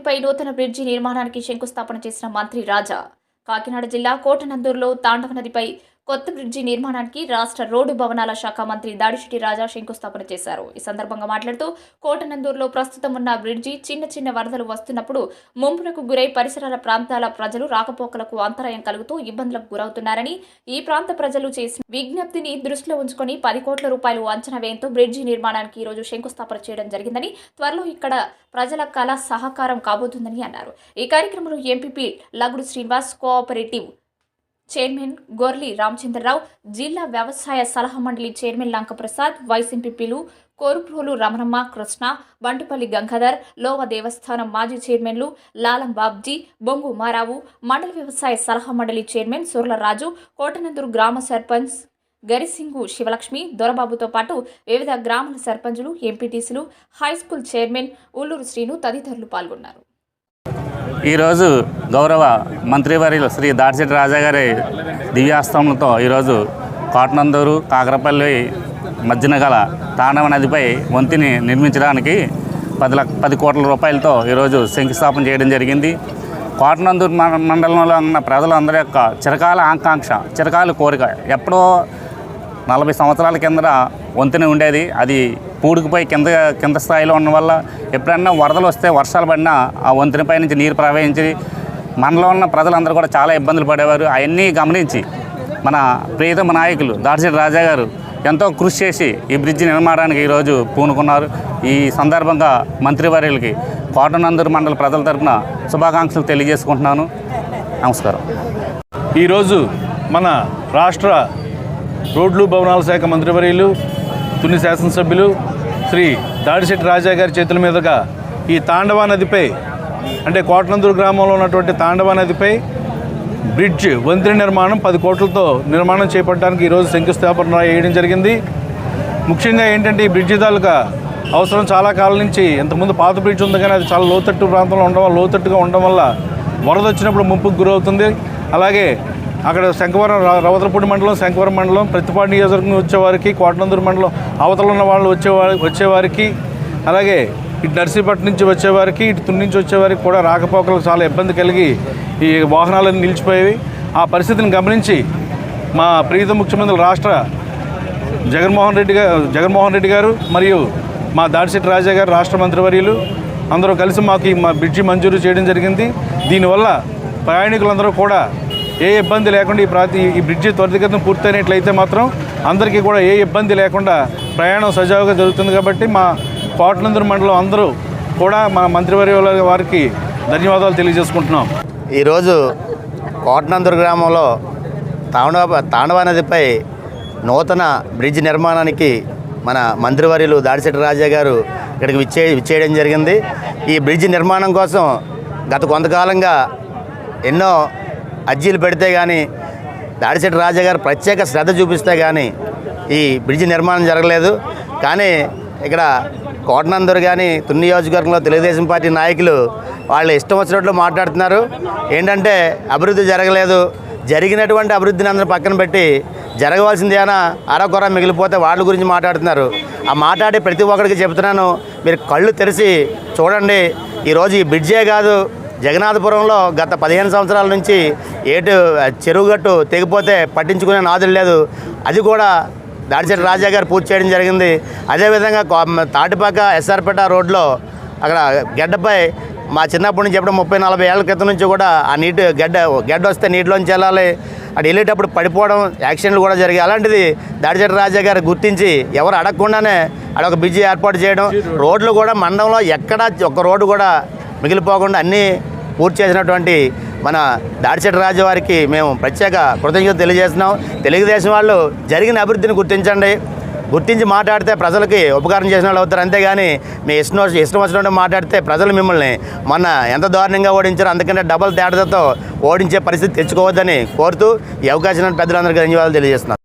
నదిపై నూతన బ్రిడ్జి నిర్మాణానికి శంకుస్థాపన చేసిన మంత్రి రాజా. కాకినాడ జిల్లా కోటనందూరులో తాండవ నదిపై కొత్త బ్రిడ్జి నిర్మాణానికి రాష్ట్ర రోడ్డు భవనాల శాఖ మంత్రి దాడిశెట్టి రాజా శంకుస్థాపన చేశారు. ఈ సందర్భంగా మాట్లాడుతూ కోటనందూరులో ప్రస్తుతం ఉన్న బ్రిడ్జి చిన్న చిన్న వరదలు వస్తున్నప్పుడు ముంపునకు గురై పరిసరాల ప్రాంతాల ప్రజలు రాకపోకలకు అంతరాయం కలుగుతూ ఇబ్బందులకు గురవుతున్నారని ఈ ప్రాంత ప్రజలు చేసిన విజ్ఞప్తిని దృష్టిలో ఉంచుకొని పది కోట్ల రూపాయలు అంచనా వ్యయంతో బ్రిడ్జి నిర్మాణానికి ఈ రోజు శంకుస్థాపన చేయడం జరిగిందని త్వరలో ఇక్కడ ప్రజల కళ సహకారం కాబోతుందని అన్నారు. ఈ కార్యక్రమంలో MPP Lagudu Srinivas cooperative chairman Gorli Ramachandra Rao జిల్లా వ్యవసాయ సలహా మండలి చైర్మన్ లంకప్రసాద్ వైస్ ఎంపీలు కోరుప్రోలు రమణమ్మ కృష్ణ బంటుపల్లి గంగాధర్ లోవ దేవస్థానం మాజీ చైర్మన్లు లాలం బాబ్జీ బొంగు మారావు మండల వ్యవసాయ సలహా మండలి చైర్మన్ సుర్లరాజు కోటనందూరు గ్రామ సర్పంచ్ గరిసింగు శివలక్ష్మి దొరబాబుతో పాటు వివిధ గ్రామాల సర్పంచులు ఎంపీటీసీలు హైస్కూల్ చైర్మన్ ఉల్లూరు శ్రీను తదితరులు పాల్గొన్నారు. ఈరోజు గౌరవ మంత్రివర్యులు శ్రీ దాడిశెట్టి రాజా గారి దివ్యాస్తంలతో ఈరోజు కాటనందూరు కాకరపల్లి మధ్యన గల తాండవ నదిపై వంతిని నిర్మించడానికి పది లక్ష పది కోట్ల రూపాయలతో ఈరోజు శంకుస్థాపన చేయడం జరిగింది. కోటనందూరు మండలంలో ఉన్న ప్రజలందరి యొక్క చిరకాల ఆకాంక్ష చిరకాల కోరిక ఎప్పుడో నలభై సంవత్సరాల కింద వంతెన ఉండేది. అది పూడుకుపోయి కింద కింద స్థాయిలో ఉన్న వల్ల ఎప్పుడన్నా వరదలు వస్తే వర్షాలు పడినా ఆ వంతెనపై నుంచి నీరు ప్రవహించి మనలో ఉన్న ప్రజలందరూ కూడా చాలా ఇబ్బందులు పడేవారు. అవన్నీ గమనించి మన ప్రియతమ నాయకులు దాడిశెట్టి రాజా గారు ఎంతో కృషి చేసి ఈ బ్రిడ్జి నిర్మాణానికి ఈరోజు పూనుకున్నారు. ఈ సందర్భంగా మంత్రివర్యులకి కోటనందూరు మండల ప్రజల తరఫున శుభాకాంక్షలు తెలియజేసుకుంటున్నాను. నమస్కారం. ఈరోజు మన రాష్ట్ర రోడ్లు భవనాల శాఖ మంత్రివర్యులు తుని శాసనసభ్యులు శ్రీ దాడిశెట్టి రాజా గారి చేతుల మీదుగా ఈ తాండవ నదిపై అంటే కోటనందూరు గ్రామంలో ఉన్నటువంటి తాండవ నదిపై బ్రిడ్జ్ వంతెన నిర్మాణం పది కోట్లతో నిర్మాణం చేపట్టడానికి ఈరోజు శంకుస్థాపన వేయడం జరిగింది. ముఖ్యంగా ఏంటంటే ఈ బ్రిడ్జి తాలూకా అవసరం చాలా కాలం నుంచి ఇంతకుముందు పాత బ్రిడ్జ్ ఉంది కానీ అది చాలా లోతట్టు ప్రాంతంలో ఉండడం వల్ల లోతట్టుగా ఉండడం వల్ల వరద వచ్చినప్పుడు ముంపుకు గురవుతుంది. అలాగే అక్కడ శంకవరం ర- రవతలపూడి మండలం శంకవరం మండలం ప్రతిపాడు నియోజకవర్గం వచ్చేవారికి కోటనందూరు మండలం అవతల ఉన్న వాళ్ళు వచ్చేవారి వచ్చేవారికి అలాగే ఇటు నర్సీపట్నం నుంచి వచ్చేవారికి ఇటు తుని నుంచి వచ్చేవారికి కూడా రాకపోకలకు చాలా ఇబ్బంది కలిగి ఈ వాహనాలన్నీ నిలిచిపోయేవి. ఆ పరిస్థితిని గమనించి మా ప్రీత ముఖ్యమంత్రి రాష్ట్ర జగన్మోహన్ రెడ్డి గారు జగన్మోహన్ రెడ్డి గారు మరియు మా దాడిశెట్టి రాజా గారు రాష్ట్ర మంత్రివర్యులు అందరూ కలిసి మాకు ఈ మా బ్రిడ్జి మంజూరు చేయడం జరిగింది. దీనివల్ల ప్రయాణికులందరూ కూడా ఏ ఇబ్బంది లేకుండా ఈ ప్రాతి ఈ బ్రిడ్జి త్వరితగతిన పూర్తయినట్లయితే మాత్రం అందరికీ కూడా ఏ ఇబ్బంది లేకుండా ప్రయాణం సజావుగా జరుగుతుంది కాబట్టి మా కోటనందరు మండలం అందరూ కూడా మా మంత్రివర్యుల వారికి ధన్యవాదాలు తెలియజేసుకుంటున్నాం. ఈరోజు కోటనందరు గ్రామంలో తాండవ తాండవ నదిపై నూతన బ్రిడ్జ్ నిర్మాణానికి మన మంత్రివర్యులు దాడిశెట్టి రాజా గారు ఇక్కడికి విచ్చే విచ్చేయడం జరిగింది. ఈ బ్రిడ్జ్ నిర్మాణం కోసం గత కొంతకాలంగా ఎన్నో అర్జీలు పెడితే కానీ దాడిశెట్టి రాజా గారు ప్రత్యేక శ్రద్ధ చూపిస్తే కానీ ఈ బ్రిడ్జ్ నిర్మాణం జరగలేదు. కానీ ఇక్కడ కోటనందరు కానీ తుని నియోజకవర్గంలో తెలుగుదేశం పార్టీ నాయకులు వాళ్ళు ఇష్టం వచ్చినట్లు మాట్లాడుతున్నారు. ఏంటంటే అభివృద్ధి జరగలేదు. జరిగినటువంటి అభివృద్ధిని అందరూ పక్కన పెట్టి జరగవలసింది అరకొర మిగిలిపోతే వాళ్ళ గురించి మాట్లాడుతున్నారు. ఆ మాట్లాడే ప్రతి ఒక్కరికి చెప్తున్నాను మీరు కళ్ళు తెరిచి చూడండి. ఈరోజు ఈ బ్రిడ్జే కాదు. జగన్నాథపురంలో గత పదిహేను సంవత్సరాల నుంచి ఏటు చెరువుగట్టు తెగిపోతే పట్టించుకునే నాదులు లేదు. అది కూడా దాడిచెట్టు రాజా గారు పూర్తి చేయడం జరిగింది. అదేవిధంగా తాటిపాక ఎస్ఆర్పేట రోడ్లో అక్కడ గడ్డపై మా చిన్నప్పటి నుంచి ఎప్పుడు ముప్పై నలభై ఏళ్ళ క్రితం నుంచి కూడా ఆ నీటి గడ్డ గడ్డ వస్తే నీటిలోంచి వెళ్ళాలి. అటు వెళ్ళేటప్పుడు పడిపోవడం యాక్సిడెంట్లు కూడా జరిగాయి. అలాంటిది దాడిచెట్టు రాజా గారు గుర్తించి ఎవరు అడగకుండానే అడొక బ్రిడ్జి ఏర్పాటు చేయడం. రోడ్లు కూడా మండలంలో ఎక్కడ ఒక రోడ్డు కూడా మిగిలిపోకుండా అన్నీ పూర్తి చేసినటువంటి మన దాడిచెట్టు రాజు వారికి మేము ప్రత్యేక కృతజ్ఞత తెలియజేస్తున్నాం. తెలుగుదేశం వాళ్ళు జరిగిన అభివృద్ధిని గుర్తించండి. గుర్తించి మాట్లాడితే ప్రజలకి ఉపకారం చేసిన వాళ్ళు అవుతారు. అంతేగాని మీ ఇష్టం వచ్చి- ఇష్టం వచ్చినట్టు మాట్లాడితే ప్రజలు మిమ్మల్ని మొన్న ఎంత దారుణంగా ఓడించారో అందుకంటే డబల్ తేడాతో ఓడించే పరిస్థితి తెచ్చుకోవద్దని కోరుతూ ఈ అవకాశం పెద్దలందరికీ ధన్యవాదాలు తెలియజేస్తున్నాను